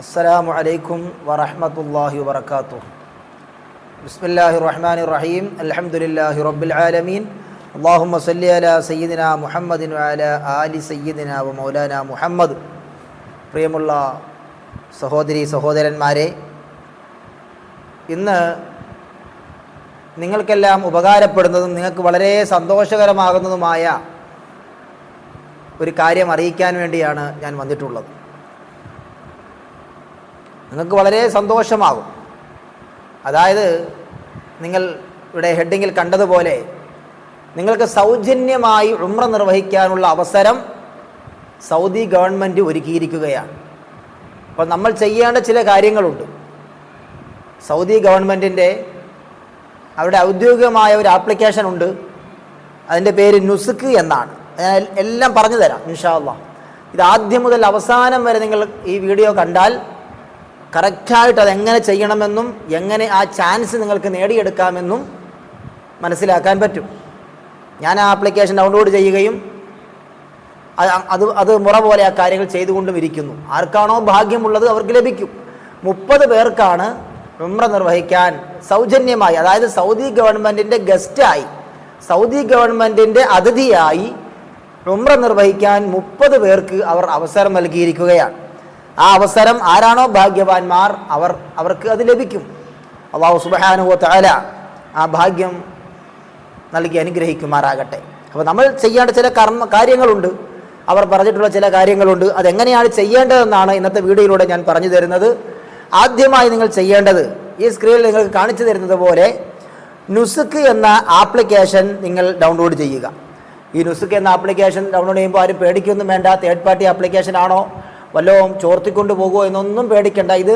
അസ്സലാമു അലൈക്കും വറഹമത്തല്ലാഹി വബർക്കാത്തു ബിസ്മില്ലാഹി റഹ്മാൻ റഹീം അലഹമുല്ലാഹി റബ്ബിൽ ആലമീൻ. അള്ളാഹുമ്മ സല്ലി അല സയ്യിദിന മുഹമ്മദിൻ അല ആലി സയ്യിദിന മൗലാന മുഹമ്മദ്. പ്രിയമുള്ള സഹോദരി സഹോദരന്മാരെ ഇന്ന് നിങ്ങൾക്കെല്ലാം ഉപകാരപ്പെടുന്നതും നിങ്ങൾക്ക് വളരെ സന്തോഷകരമാകുന്നതുമായ ഒരു കാര്യം അറിയിക്കാൻ വേണ്ടിയാണ് ഞാൻ വന്നിട്ടുള്ളത്. നിങ്ങൾക്ക് വളരെ സന്തോഷമാകും. അതായത് നിങ്ങൾ ഇവിടെ ഹെഡിങ്ങിൽ കണ്ടതുപോലെ നിങ്ങൾക്ക് സൗജന്യമായി ഉമ്ര നിർവഹിക്കാനുള്ള അവസരം സൗദി ഗവൺമെന്റ് ഒരുക്കിയിരിക്കുകയാണ്. അപ്പോൾ നമ്മൾ ചെയ്യേണ്ട ചില കാര്യങ്ങളുണ്ട്. സൗദി ഗവൺമെന്റിന്റെ അവിടെ ഔദ്യോഗികമായ ഒരു ആപ്ലിക്കേഷൻ ഉണ്ട്. അതിന്റെ പേര് നുസുക്ക് എന്നാണ്. ഞാൻ എല്ലാം പറഞ്ഞു തരാം ഇൻഷാല്ല ഇത് ആദ്യം മുതൽ അവസാനം വരെ നിങ്ങൾ ഈ വീഡിയോ കണ്ടാൽ കറക്റ്റായിട്ട് അതെങ്ങനെ ചെയ്യണമെന്നും എങ്ങനെ ആ ചാൻസ് നിങ്ങൾക്ക് നേടിയെടുക്കാമെന്നും മനസ്സിലാക്കാൻ പറ്റും. ഞാൻ ആ ആപ്ലിക്കേഷൻ ഡൗൺലോഡ് ചെയ്യുകയും അത് അത് മുറ പോലെ ആ കാര്യങ്ങൾ ചെയ്തുകൊണ്ടും ഇരിക്കുന്നു. ആർക്കാണോ ഭാഗ്യമുള്ളത് അവർക്ക് ലഭിക്കും. മുപ്പത് പേർക്കാണ് ഉമ്ര നിർവഹിക്കാൻ സൗജന്യമായി അതായത് സൗദി ഗവൺമെന്റിന്റെ ഗസ്റ്റായി സൗദി ഗവൺമെന്റിന്റെ അതിഥിയായി ഉമ്ര നിർവഹിക്കാൻ മുപ്പത് പേർക്ക് അവർ അവസരം നൽകിയിരിക്കുകയാണ്. ആ അവസരം ആരാണോ ഭാഗ്യവാന്മാർ അവർ അവർക്ക് അത് ലഭിക്കും. അള്ളാഹു സുബഹാനുഹോ താല ആ ഭാഗ്യം നൽകി അനുഗ്രഹിക്കുമാറാകട്ടെ. അപ്പോൾ നമ്മൾ ചെയ്യേണ്ട ചില കർമ്മ കാര്യങ്ങളുണ്ട്. അവർ പറഞ്ഞിട്ടുള്ള ചില കാര്യങ്ങളുണ്ട്. അതെങ്ങനെയാണ് ചെയ്യേണ്ടതെന്നാണ് ഇന്നത്തെ വീഡിയോയിലൂടെ ഞാൻ പറഞ്ഞു തരുന്നത്. ആദ്യമായി നിങ്ങൾ ചെയ്യേണ്ടത് ഈ സ്ക്രീനിൽ നിങ്ങൾക്ക് കാണിച്ചു തരുന്നത് പോലെ നുസുക്ക് എന്ന ആപ്ലിക്കേഷൻ നിങ്ങൾ ഡൗൺലോഡ് ചെയ്യുക. ഈ നുസുക്ക് എന്ന ആപ്ലിക്കേഷൻ ഡൗൺലോഡ് ചെയ്യുമ്പോൾ ആരും പേടിക്കൊന്നും വേണ്ട. തേർഡ് പാർട്ടി ആപ്ലിക്കേഷൻ ആണോ? വല്ലതും ചോർത്തിക്കൊണ്ട് പോകുമോ എന്നൊന്നും പേടിക്കേണ്ട. ഇത്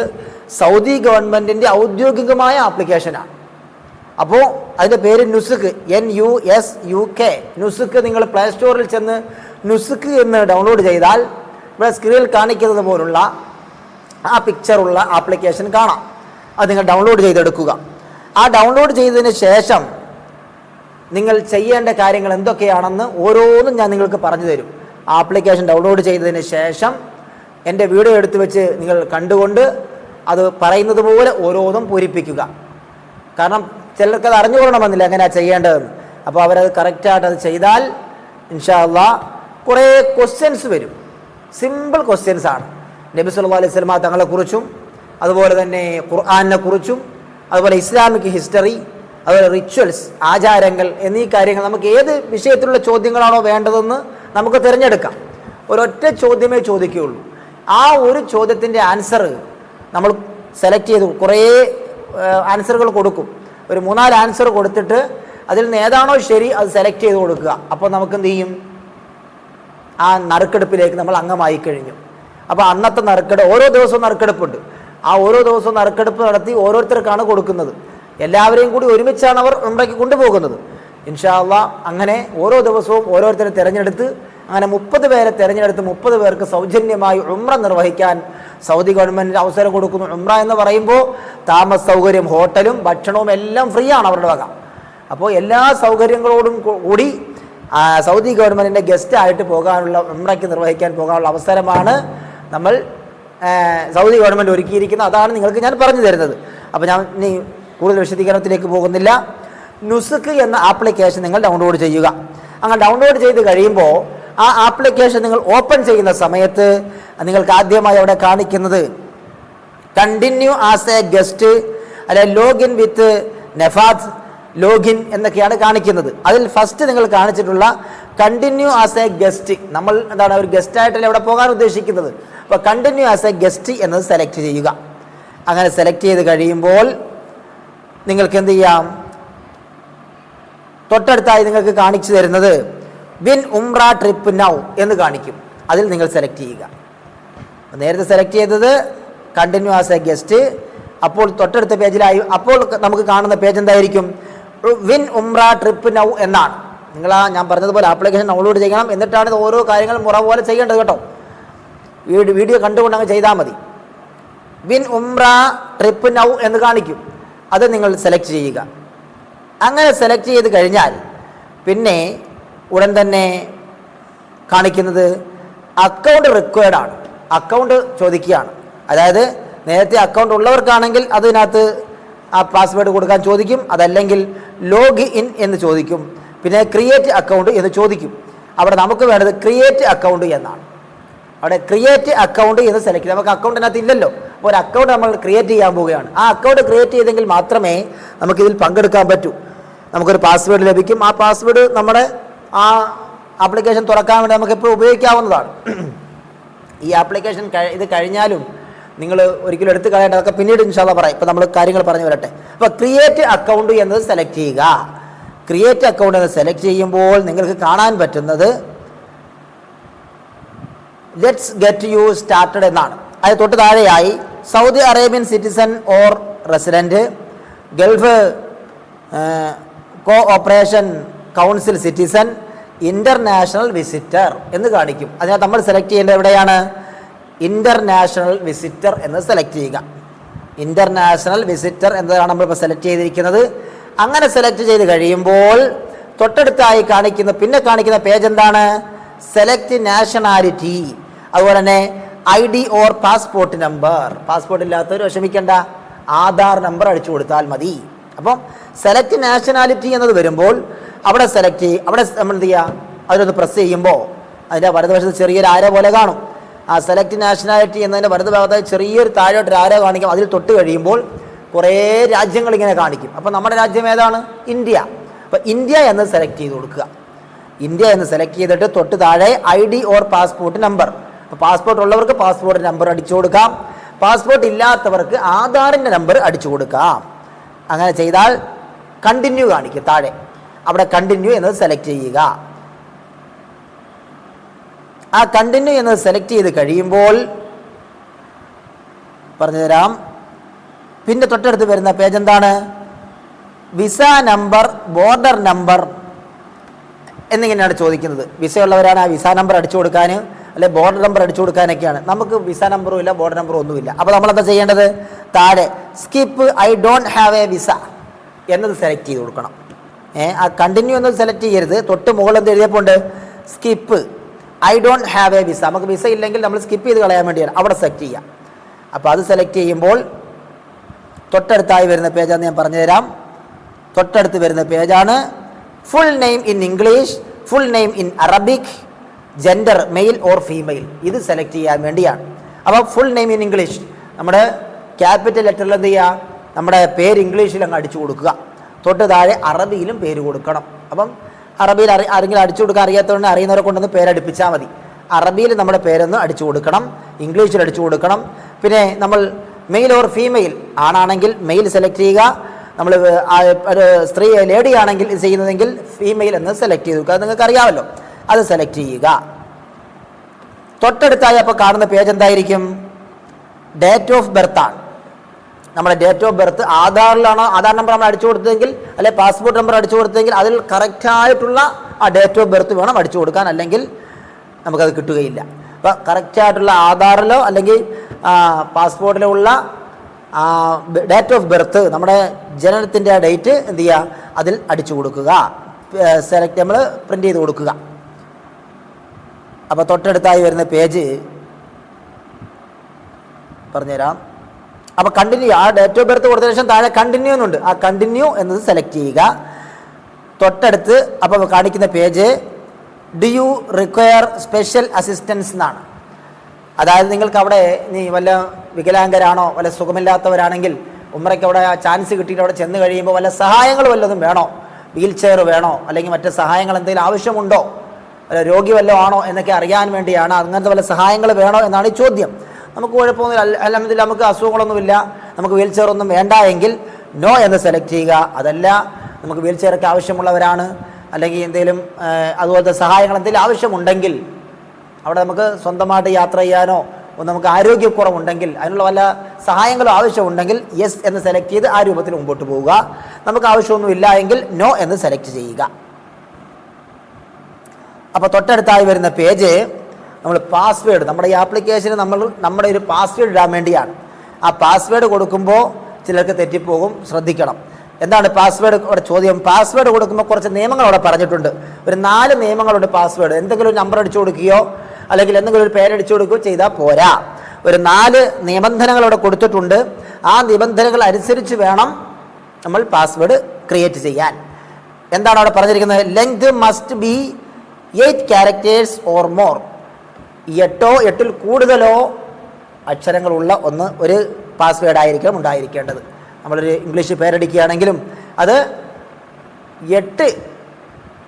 സൗദി ഗവൺമെന്റിന്റെ ഔദ്യോഗികമായ ആപ്ലിക്കേഷനാണ് അപ്പോൾ അതിന്റെ പേര് Nusuk N U S U K Nusuk നിങ്ങൾ പ്ലേ സ്റ്റോറിൽ ചെന്ന് നുസുക്ക് എന്ന് ഡൗൺലോഡ് ചെയ്താൽ ഇവിടെ സ്ക്രീനിൽ കാണിക്കുന്നത് പോലുള്ള ആ പിക്ചറുള്ള ആപ്ലിക്കേഷൻ കാണാം. അത് നിങ്ങൾ ഡൗൺലോഡ് ചെയ്തെടുക്കുക. ആ ഡൗൺലോഡ് ചെയ്തതിന് ശേഷം നിങ്ങൾ ചെയ്യേണ്ട കാര്യങ്ങൾ എന്തൊക്കെയാണെന്ന് ഓരോന്നും ഞാൻ നിങ്ങൾക്ക് പറഞ്ഞു തരും. ആപ്ലിക്കേഷൻ ഡൗൺലോഡ് ചെയ്തതിന് ശേഷം എന്റെ വീഡിയോ എടുത്ത് വെച്ച് നിങ്ങൾ കണ്ടുകൊണ്ട് അത് പറയുന്നത് പോലെ ഓരോന്നും പൂരിപ്പിക്കുക. കാരണം ചിലർക്ക് അത് അറിഞ്ഞുകൊള്ളണമെന്നില്ല എങ്ങനെയാണ് ചെയ്യേണ്ടതെന്ന്. അപ്പോൾ അവരത് കറക്റ്റായിട്ട് അത് ചെയ്താൽ ഇൻഷാല്ല കുറേ ക്വസ്റ്റ്യൻസ് വരും. സിമ്പിൾ ക്വസ്റ്റ്യൻസ് ആണ്. നബി സല്ല അലൈഹി സ്വലമ തങ്ങളെക്കുറിച്ചും അതുപോലെ തന്നെ ഖുർആാനിനെ കുറിച്ചും അതുപോലെ ഇസ്ലാമിക് ഹിസ്റ്ററി അതുപോലെ റിച്വൽസ് ആചാരങ്ങൾ എന്നീ കാര്യങ്ങൾ നമുക്ക് ഏത് വിഷയത്തിലുള്ള ചോദ്യങ്ങളാണോ വേണ്ടതെന്ന് നമുക്ക് തിരഞ്ഞെടുക്കാം. ഒരൊറ്റ ചോദ്യമേ ചോദിക്കുകയുള്ളൂ. ആ ഒരു ചോദ്യത്തിന്റെ ആൻസർ നമ്മൾ സെലക്ട് ചെയ്ത് കുറേ ആൻസറുകൾ കൊടുക്കും. ഒരു മൂന്നാൽ ആൻസർ കൊടുത്തിട്ട് അതിൽ നിന്ന് ഏതാണോ ശരി അത് സെലക്ട് ചെയ്ത് കൊടുക്കുക. അപ്പോൾ നമുക്ക് എന്ത് ചെയ്യും? ആ നറുക്കെടുപ്പിലേക്ക് നമ്മൾ അംഗമായി കഴിഞ്ഞു. അപ്പോൾ അന്നത്തെ നറുക്കെടുപ്പ് ഓരോ ദിവസവും നറുക്കെടുപ്പുണ്ട്. ആ ഓരോ ദിവസവും നറുക്കെടുപ്പ് നടത്തി ഓരോരുത്തർക്കാണ് കൊടുക്കുന്നത്. എല്ലാവരെയും കൂടി ഒരുമിച്ചാണ് അവർ ഉണ്ടാക്കി കൊണ്ടുപോകുന്നത്. ഇൻഷാല്ല അങ്ങനെ ഓരോ ദിവസവും ഓരോരുത്തരെ തിരഞ്ഞെടുത്ത് അങ്ങനെ മുപ്പത് പേരെ തിരഞ്ഞെടുത്ത് മുപ്പത് പേർക്ക് സൗജന്യമായി ഉമ്ര നിർവഹിക്കാൻ സൗദി ഗവൺമെന്റ് അവസരം കൊടുക്കുന്നു. ഉമ്ര എന്ന് പറയുമ്പോൾ താമസ സൗകര്യം ഹോട്ടലും ഭക്ഷണവും എല്ലാം ഫ്രീ ആണ് അവരുടെ വക. അപ്പോൾ എല്ലാ സൗകര്യങ്ങളോടും കൂടി സൗദി ഗവൺമെന്റിന്റെ ഗസ്റ്റായിട്ട് പോകാനുള്ള ഉമ്രയ്ക്ക് നിർവഹിക്കാൻ പോകാനുള്ള അവസരമാണ് നമ്മൾ സൗദി ഗവൺമെന്റ് ഒരുക്കിയിരിക്കുന്നത്. അതാണ് നിങ്ങൾക്ക് ഞാൻ പറഞ്ഞു തരുന്നത്. അപ്പോൾ ഞാൻ ഇനി കൂടുതൽ വിശദീകരണത്തിലേക്ക് പോകുന്നില്ല. നുസുക്ക് എന്ന ആപ്ലിക്കേഷൻ നിങ്ങൾ ഡൗൺലോഡ് ചെയ്യുക. അങ്ങനെ ഡൗൺലോഡ് ചെയ്ത് കഴിയുമ്പോൾ ആ ആപ്ലിക്കേഷൻ നിങ്ങൾ ഓപ്പൺ ചെയ്യുന്ന സമയത്ത് നിങ്ങൾക്ക് ആദ്യമായി അവിടെ കാണിക്കുന്നത് കണ്ടിന്യൂ ആസ് എ ഗസ്റ്റ് അല്ലെ ലോഗിൻ വിത്ത് നെഫാദ് ലോഗിൻ എന്നൊക്കെയാണ് കാണിക്കുന്നത്. അതിൽ ഫസ്റ്റ് നിങ്ങൾ കാണിച്ചിട്ടുള്ള കണ്ടിന്യൂ ആസ് എ ഗസ്റ്റ് നമ്മൾ എന്താണ് ഒരു ഗസ്റ്റായിട്ടല്ലേ അവിടെ പോകാൻ ഉദ്ദേശിക്കുന്നത്? അപ്പോൾ കണ്ടിന്യൂ ആസ് എ ഗസ്റ്റ് എന്നത് സെലക്ട് ചെയ്യുക. അങ്ങനെ സെലക്ട് ചെയ്ത് കഴിയുമ്പോൾ നിങ്ങൾക്ക് എന്ത് ചെയ്യാം? തൊട്ടടുത്തായി നിങ്ങൾക്ക് കാണിച്ചു തരുന്നത് വിൻ ഉംറ ട്രിപ്പ് നൗ എന്ന് കാണിക്കും. അതിൽ നിങ്ങൾ സെലക്ട് ചെയ്യുക. നേരത്തെ സെലക്ട് ചെയ്തത് കണ്ടിന്യൂ ആസ് എ ഗസ്റ്റ് അപ്പോൾ തൊട്ടടുത്ത പേജിലായി അപ്പോൾ നമുക്ക് കാണുന്ന പേജ് എന്തായിരിക്കും? വിൻ ഉംറ ട്രിപ്പ് നൗ എന്നാണ്. നിങ്ങൾ ആ ഞാൻ പറഞ്ഞതുപോലെ ആപ്ലിക്കേഷൻ ഡൗൺലോഡ് ചെയ്യണം. എന്നിട്ടാണ് ഇത് ഓരോ കാര്യങ്ങളും മുറ പോലെ ചെയ്യേണ്ടത് കേട്ടോ. വീഡിയോ വീഡിയോ കണ്ടുകൊണ്ട് അങ്ങ് ചെയ്താൽ മതി. വിൻ ഉംറ ട്രിപ്പ് നൗ എന്ന് കാണിക്കും. അത് നിങ്ങൾ സെലക്ട് ചെയ്യുക. അങ്ങനെ സെലക്ട് ചെയ്ത് കഴിഞ്ഞാൽ പിന്നെ ഉടൻ തന്നെ കാണിക്കുന്നത് അക്കൗണ്ട് റിക്വയർഡ് ആണ്. അക്കൗണ്ട് ചോദിക്കുകയാണ്. അതായത് നേരത്തെ അക്കൗണ്ട് ഉള്ളവർക്കാണെങ്കിൽ അതിനകത്ത് ആ പാസ്വേഡ് കൊടുക്കാൻ ചോദിക്കും. അതല്ലെങ്കിൽ ലോഗ് ഇൻ എന്ന് ചോദിക്കും. പിന്നെ ക്രിയേറ്റ് അക്കൗണ്ട് എന്ന് ചോദിക്കും. അവിടെ നമുക്ക് വേണ്ടത് ക്രിയേറ്റ് അക്കൗണ്ട് എന്നാണ്. അവിടെ ക്രിയേറ്റ് അക്കൗണ്ട് എന്ന് സെലക്ട് ചെയ്യും നമുക്ക് അക്കൗണ്ടിനകത്ത് ഇല്ലല്ലോ. അപ്പോൾ ഒരു അക്കൗണ്ട് നമ്മൾ ക്രിയേറ്റ് ചെയ്യാൻ പോവുകയാണ്. ആ അക്കൗണ്ട് ക്രിയേറ്റ് ചെയ്തെങ്കിൽ മാത്രമേ നമുക്കിതിൽ പങ്കെടുക്കാൻ പറ്റൂ. നമുക്കൊരു പാസ്വേഡ് ലഭിക്കും. ആ പാസ്വേഡ് നമ്മുടെ ആ ആപ്ലിക്കേഷൻ തുറക്കാൻ വേണ്ടി നമുക്ക് എപ്പോഴും ഉപയോഗിക്കാവുന്നതാണ്. ഈ ആപ്ലിക്കേഷൻ ഇത് കഴിഞ്ഞാലും നിങ്ങൾ ഒരിക്കലും എടുത്ത് കളയേണ്ട അതൊക്കെ പിന്നീട് ഇൻഷാല്ല പറയാം. ഇപ്പം നമ്മൾ കാര്യങ്ങൾ പറഞ്ഞു വരട്ടെ. അപ്പോൾ ക്രിയേറ്റ് അക്കൗണ്ട് എന്നത് സെലക്ട് ചെയ്യുക. ക്രിയേറ്റ് അക്കൗണ്ട് എന്ന് സെലക്ട് ചെയ്യുമ്പോൾ നിങ്ങൾക്ക് കാണാൻ പറ്റുന്നത് ലെറ്റ്സ് ഗെറ്റ് യു സ്റ്റാർട്ടഡ് എന്നാണ്. അത് തൊട്ട് താഴെയായി Saudi Arabian citizen or resident Gulf cooperation council citizen international visitor എന്ന് കാണിക്കും. അതിനകത്ത് നമ്മൾ സെലക്ട് ചെയ്യേണ്ടത് എവിടെയാണ്? ഇന്റർനാഷണൽ വിസിറ്റർ എന്ന് സെലക്ട് ചെയ്യുക. ഇന്റർനാഷണൽ വിസിറ്റർ എന്നതാണ് നമ്മളിപ്പോൾ സെലക്ട് ചെയ്തിരിക്കുന്നത്. അങ്ങനെ സെലക്ട് ചെയ്ത് കഴിയുമ്പോൾ തൊട്ടടുത്തായി കാണിക്കുന്ന പിന്നെ കാണിക്കുന്ന പേജ് എന്താണ്? സെലക്ട് നാഷണാലിറ്റി അതുപോലെ തന്നെ I D or passport number passport ഇല്ലാത്തവർ വിഷമിക്കേണ്ട. ആധാർ നമ്പർ അടിച്ചു കൊടുത്താൽ മതി. അപ്പം സെലക്ട് നാഷണാലിറ്റി എന്നത് വരുമ്പോൾ അവിടെ സെലക്ട് ചെയ്യും അവിടെ നമ്മൾ എന്ത് ചെയ്യുക അതിലൊന്ന് പ്രസ് ചെയ്യുമ്പോൾ അതിന്റെ വലതുവശത്ത് ചെറിയൊരു ആരെ പോലെ കാണും. ആ സെലക്ട് നാഷണാലിറ്റി എന്നതിന്റെ വലതു ഭാഗത്തായി ചെറിയൊരു താഴോട്ട് ആര കാണിക്കും. അതിൽ തൊട്ട് കഴിയുമ്പോൾ കുറേ രാജ്യങ്ങൾ ഇങ്ങനെ കാണിക്കും. അപ്പോൾ നമ്മുടെ രാജ്യം ഏതാണ്? ഇന്ത്യ. അപ്പോൾ ഇന്ത്യ എന്ന് സെലക്ട് ചെയ്ത് കൊടുക്കുക. ഇന്ത്യ എന്ന് സെലക്ട് ചെയ്തിട്ട് തൊട്ട് താഴെ I D or passport number അപ്പോൾ പാസ്പോർട്ട് ഉള്ളവർക്ക് പാസ്പോർട്ട് നമ്പർ അടിച്ചു കൊടുക്കാം. പാസ്പോർട്ട് ഇല്ലാത്തവർക്ക് ആധാറിന്റെ നമ്പർ അടിച്ചു കൊടുക്കാം. അങ്ങനെ ചെയ്താൽ കണ്ടിന്യൂ കാണിക്കും താഴെ. അവിടെ കണ്ടിന്യൂ എന്നത് സെലക്ട് ചെയ്യുക. ആ കണ്ടിന്യൂ എന്നത് സെലക്ട് ചെയ്ത് കഴിയുമ്പോൾ പറഞ്ഞുതരാം. പിന്നെ തൊട്ടടുത്ത് വരുന്ന പേജ് എന്താണ്? വിസ നമ്പർ ബോർഡർ നമ്പർ എന്നിങ്ങനെയാണ് ചോദിക്കുന്നത്. വിസ ഉള്ളവരാണ് ആ വിസ നമ്പർ അടിച്ചു കൊടുക്കാൻ അല്ലെ ബോർഡർ നമ്പർ അടിച്ചു കൊടുക്കാനൊക്കെയാണ്. നമുക്ക് വിസ നമ്പറും ഇല്ല ബോർഡർ നമ്പറും ഒന്നുമില്ല. അപ്പോൾ നമ്മളെന്താ ചെയ്യേണ്ടത്? താഴെ skip I don't have a visa എന്നത് സെലക്ട് ചെയ്ത് കൊടുക്കണം. ആ കണ്ടിന്യൂ എന്നത് സെലക്ട് ചെയ്യരുത്. തൊട്ട് മുകളിൽ എന്ത് എഴുതിയപ്പോൾ ഉണ്ട് skip I don't have a visa നമുക്ക് വിസ ഇല്ലെങ്കിൽ നമ്മൾ സ്കിപ്പ് ചെയ്ത് കളയാൻ വേണ്ടിയാണ്. അവിടെ സെലക്ട് ചെയ്യാം. അപ്പോൾ അത് സെലക്ട് ചെയ്യുമ്പോൾ തൊട്ടടുത്തായി വരുന്ന പേജാന്ന് ഞാൻ പറഞ്ഞുതരാം. തൊട്ടടുത്ത് വരുന്ന പേജാണ് full name in English full name in Arabic gender male or female ഇത് സെലക്ട് ചെയ്യാൻ വേണ്ടിയാണ്. അപ്പോൾ ഫുൾ നെയിം ഇൻ ഇംഗ്ലീഷ് നമ്മുടെ ക്യാപിറ്റൽ ലെറ്ററിൽ എന്ത് ചെയ്യുക? നമ്മുടെ പേര് ഇംഗ്ലീഷിൽ അങ്ങ് അടിച്ചു കൊടുക്കുക. തൊട്ട് താഴെ അറബിയിലും പേര് കൊടുക്കണം. അപ്പം അറബിയിൽ അറി ആരെങ്കിലും അടിച്ചു കൊടുക്കാൻ അറിയാത്തതുകൊണ്ട് അറിയുന്നവരെ കൊണ്ടൊന്ന് പേരടിപ്പിച്ചാൽ മതി. അറബിയിൽ നമ്മുടെ പേരൊന്ന് അടിച്ചു കൊടുക്കണം. ഇംഗ്ലീഷിൽ അടിച്ചു കൊടുക്കണം. പിന്നെ നമ്മൾ മെയിൽ ഓർ ഫീമെയിൽ ആണാണെങ്കിൽ മെയിൽ സെലക്ട് ചെയ്യുക. നമ്മൾ സ്ത്രീ ലേഡി ആണെങ്കിൽ ചെയ്യുന്നതെങ്കിൽ ഫീമെയിൽ എന്ന് സെലക്ട് ചെയ്ത് അത് നിങ്ങൾക്ക് അറിയാമല്ലോ. അത് സെലക്ട് ചെയ്യുക. തൊട്ടടുത്തായി അപ്പോൾ കാണുന്ന പേജ് എന്തായിരിക്കും? ഡേറ്റ് ഓഫ് ബർത്താണ് നമ്മുടെ ഡേറ്റ് ഓഫ് ബർത്ത് ആധാറിലാണോ ആധാർ നമ്പർ നമ്മൾ അടിച്ചു കൊടുത്തതെങ്കിൽ അല്ലെ പാസ്പോർട്ട് നമ്പർ അടിച്ചു കൊടുത്തതെങ്കിൽ അതിൽ കറക്റ്റായിട്ടുള്ള ആ ഡേറ്റ് ഓഫ് ബർത്ത് വേണം അടിച്ചു കൊടുക്കാൻ. അല്ലെങ്കിൽ നമുക്കത് കിട്ടുകയില്ല. അപ്പോൾ കറക്റ്റായിട്ടുള്ള ആധാറിലോ അല്ലെങ്കിൽ പാസ്പോർട്ടിലോ ഉള്ള ഡേറ്റ് ഓഫ് ബർത്ത് നമ്മുടെ ജനനത്തിന്റെ ഡേറ്റ് എന്ത് ചെയ്യുക? അതിൽ അടിച്ചു കൊടുക്കുക. സെലക്ട് നമ്മൾ പ്രിന്റ് ചെയ്ത് കൊടുക്കുക. അപ്പോൾ തൊട്ടടുത്തായി വരുന്ന പേജ് പറഞ്ഞുതരാം. അപ്പോൾ കണ്ടിന്യൂ ആ ഡേറ്റ് ഓഫ് ബർത്ത് കൊടുത്തതിന് ശേഷം താഴെ കണ്ടിന്യൂ എന്നുണ്ട്. ആ കണ്ടിന്യൂ എന്നത് സെലക്ട് ചെയ്യുക. തൊട്ടടുത്ത് അപ്പോൾ കാണിക്കുന്ന page do you require special assistance എന്നാണ്. അതായത് നിങ്ങൾക്ക് അവിടെ നീ വല്ല വികലാംഗരാണോ വല്ല സുഖമില്ലാത്തവരാണെങ്കിൽ ഉമ്മറയ്ക്ക് അവിടെ ആ ചാൻസ് കിട്ടിയിട്ട് അവിടെ ചെന്ന് കഴിയുമ്പോൾ വല്ല സഹായങ്ങൾ വല്ലതും വേണോ? വീൽ ചെയർ വേണോ? അല്ലെങ്കിൽ മറ്റ് സഹായങ്ങൾ എന്തെങ്കിലും ആവശ്യമുണ്ടോ? രോഗി വല്ലതും ആണോ എന്നൊക്കെ അറിയാൻ വേണ്ടിയാണ് അങ്ങനത്തെ വല്ല സഹായങ്ങൾ വേണോ എന്നാണ് ഈ ചോദ്യം. നമുക്ക് കുഴപ്പമൊന്നുമില്ല. അല്ലെന്നില്ല നമുക്ക് അസുഖങ്ങളൊന്നുമില്ല. നമുക്ക് വീൽ ചെയർ ഒന്നും വേണ്ട എങ്കിൽ നോ എന്ന് സെലക്ട് ചെയ്യുക. അതല്ല നമുക്ക് വീൽ ചെയറൊക്കെ ആവശ്യമുള്ളവരാണ്. അല്ലെങ്കിൽ എന്തെങ്കിലും അതുപോലത്തെ സഹായങ്ങൾ എന്തെങ്കിലും ആവശ്യമുണ്ടെങ്കിൽ അവിടെ നമുക്ക് സ്വന്തമായിട്ട് യാത്ര ചെയ്യാനോ നമുക്ക് ആരോഗ്യക്കുറവുണ്ടെങ്കിൽ അതിനുള്ള വല്ല സഹായങ്ങളോ ആവശ്യമുണ്ടെങ്കിൽ യെസ് എന്ന് സെലക്ട് ചെയ്ത് ആ രൂപത്തിൽ മുമ്പോട്ട് പോവുക. നമുക്ക് ആവശ്യമൊന്നുമില്ല എങ്കിൽ നോ എന്ന് സെലക്ട് ചെയ്യുക. അപ്പോൾ തൊട്ടടുത്തായി വരുന്ന പേജ് നമ്മൾ പാസ്വേഡ് നമ്മുടെ ഈ ആപ്ലിക്കേഷന് നമ്മൾ നമ്മുടെ ഒരു പാസ്വേഡ് ഇടാൻ വേണ്ടിയാണ്. ആ പാസ്വേഡ് കൊടുക്കുമ്പോൾ ചിലർക്ക് തെറ്റിപ്പോകും ശ്രദ്ധിക്കണം. എന്താണ് പാസ്വേഡ് അവിടെ ചോദ്യം. പാസ്വേഡ് കൊടുക്കുമ്പോൾ കുറച്ച് നിയമങ്ങൾ അവിടെ പറഞ്ഞിട്ടുണ്ട്. ഒരു നാല് നിയമങ്ങളുണ്ട് പാസ്വേഡ് എന്തെങ്കിലും ഒരു നമ്പർ അടിച്ചു കൊടുക്കുകയോ അല്ലെങ്കിൽ എന്തെങ്കിലും ഒരു പേരടിച്ചു കൊടുക്കുകയോ ചെയ്താൽ പോരാ. ഒരു നാല് നിബന്ധനകൾ അവിടെ കൊടുത്തിട്ടുണ്ട്. ആ നിബന്ധനകൾ അനുസരിച്ച് വേണം നമ്മൾ പാസ്വേഡ് ക്രിയേറ്റ് ചെയ്യാൻ. എന്താണ് അവിടെ പറഞ്ഞിരിക്കുന്നത്? Length must be eight characters or more എട്ടോ എട്ടിൽ കൂടുതലോ അക്ഷരങ്ങളുള്ള ഒന്ന് ഒരു പാസ്വേഡ് ആയിരിക്കണം ഉണ്ടായിരിക്കേണ്ടത്. നമ്മളൊരു ഇംഗ്ലീഷ് പേരടിക്കുകയാണെങ്കിലും അത് എട്ട്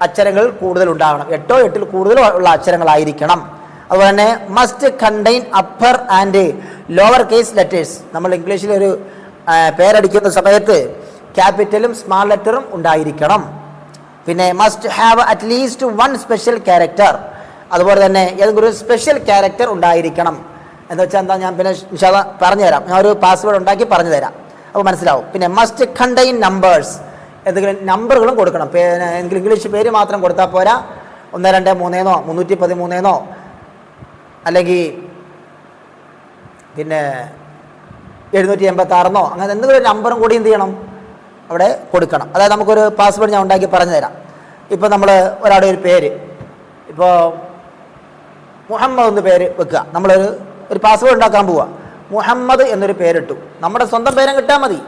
അക്ഷരങ്ങൾ കൂടുതൽ ഉണ്ടാകണം എട്ടോ എട്ടിൽ കൂടുതൽ ഉള്ള അക്ഷരങ്ങളായിരിക്കണം. അതുപോലെ തന്നെ must contain upper and lower case letters നമ്മൾ ഇംഗ്ലീഷിലൊരു പേരടിക്കുന്ന സമയത്ത് ക്യാപിറ്റലും സ്മാൾ ലെറ്ററും ഉണ്ടായിരിക്കണം. പിന്നെ must have at least one special character അതുപോലെ തന്നെ ഏതെങ്കിലും ഒരു സ്പെഷ്യൽ ക്യാരക്ടർ ഉണ്ടായിരിക്കണം. എന്ന് വെച്ചാൽ എന്താ ഞാൻ പിന്നെ വിശാദ പറഞ്ഞു തരാം ഞാൻ ഒരു പാസ്വേഡ് ഉണ്ടാക്കി പറഞ്ഞു തരാം അപ്പോൾ മനസ്സിലാവും. പിന്നെ മസ്റ്റ് കണ്ടെയ്ൻ നമ്പേഴ്സ് എന്തെങ്കിലും നമ്പറുകളും കൊടുക്കണം. പിന്നെ എന്തെങ്കിലും ഇംഗ്ലീഷ് പേര് മാത്രം കൊടുത്താൽ പോരാ. ഒന്ന് രണ്ട് മൂന്നേന്നോ? മുന്നൂറ്റി പതിമൂന്നേന്നോ? അല്ലെങ്കിൽ പിന്നെ എഴുന്നൂറ്റി എൺപത്തി ആറെന്നോ അങ്ങനെ എന്തെങ്കിലും നമ്പറും കൂടി എന്ത് ചെയ്യണം? അവിടെ കൊടുക്കണം. അതായത് നമുക്കൊരു പാസ്വേഡ് ഞാൻ ഉണ്ടാക്കി പറഞ്ഞു തരാം ഇപ്പോൾ നമ്മൾ ഒരാളുടെ ഒരു പേര്. ഇപ്പോൾ മുഹമ്മദ് എന്ന് പേര് വെക്കുക. നമ്മളൊരു ഒരു പാസ്വേഡ് ഉണ്ടാക്കാൻ പോവുക മുഹമ്മദ് എന്നൊരു പേരിട്ടു. നമ്മുടെ സ്വന്തം പേരും കിട്ടാൽ മതി.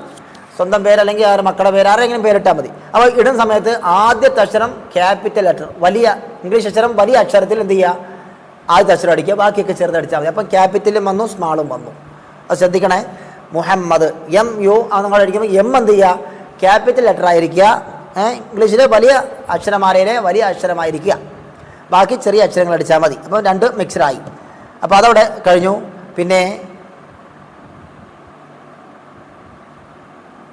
സ്വന്തം പേര് അല്ലെങ്കിൽ ആറ് മക്കളുടെ പേര് ആരെങ്കിലും പേരിട്ടാൽ മതി. അപ്പോൾ ഇടുന്ന സമയത്ത് ആദ്യത്തെ അക്ഷരം ക്യാപിറ്റൽ ലെറ്റർ വലിയ ഇംഗ്ലീഷ് അക്ഷരം വലിയ അക്ഷരത്തിൽ എന്ത് ചെയ്യുക? ആദ്യത്തെ അക്ഷരം അടിക്കുക. ബാക്കിയൊക്കെ ചെറുതടിച്ചാൽ മതി. അപ്പം ക്യാപിറ്റലും വന്നു സ്മാളും വന്നു. അത് ശ്രദ്ധിക്കണേ. മുഹമ്മദ് എം യു അത് നിങ്ങൾ അടിക്കുമ്പോൾ എം എന്ത് ചെയ്യുക? ക്യാപിറ്റൽ ലെറ്റർ ആയിരിക്കുക. ഇംഗ്ലീഷിലെ വലിയ അക്ഷരമാലയിലെ വലിയ അക്ഷരമായിരിക്കുക. ബാക്കി ചെറിയ അക്ഷരങ്ങൾ അടിച്ചാൽ മതി. അപ്പോൾ രണ്ട് മിക്സഡായി അപ്പോൾ അതവിടെ കഴിഞ്ഞു. പിന്നെ